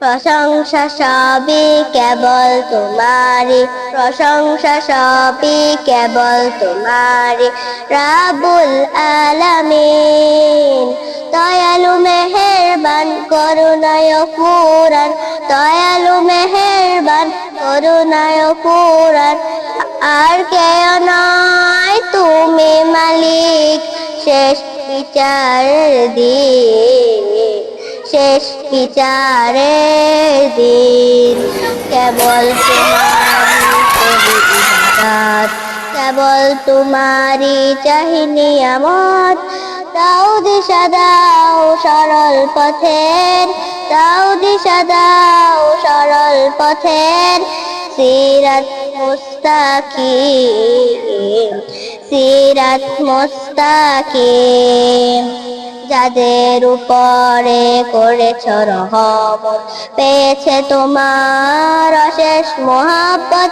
প্রশংসা সবই কেবল তোমারি প্রশংসা সবই কেবল তোমারি রাবুল আলামিন, দয়ালু মেহেরবান, করুণায় পুরাণ দয়ালু মেহেরবান, করুণায় পুরাণ আর কেউ নয় তুমি মালিক, শেষ বিচারের দিন। শেষ বিচারের দিন। কেবল তোমারি কেবল তোমারি চাহিনি আমার দাও দিশা দাও সরল পথের। দাও দিশা দাও সরল পথের। সিরাত মুস্তাকিম। সিরাত মুস্তাকিম। যাদের উপরে করেছ রহমত। পেয়েছে তোমার অশেষ মোহাব্বত।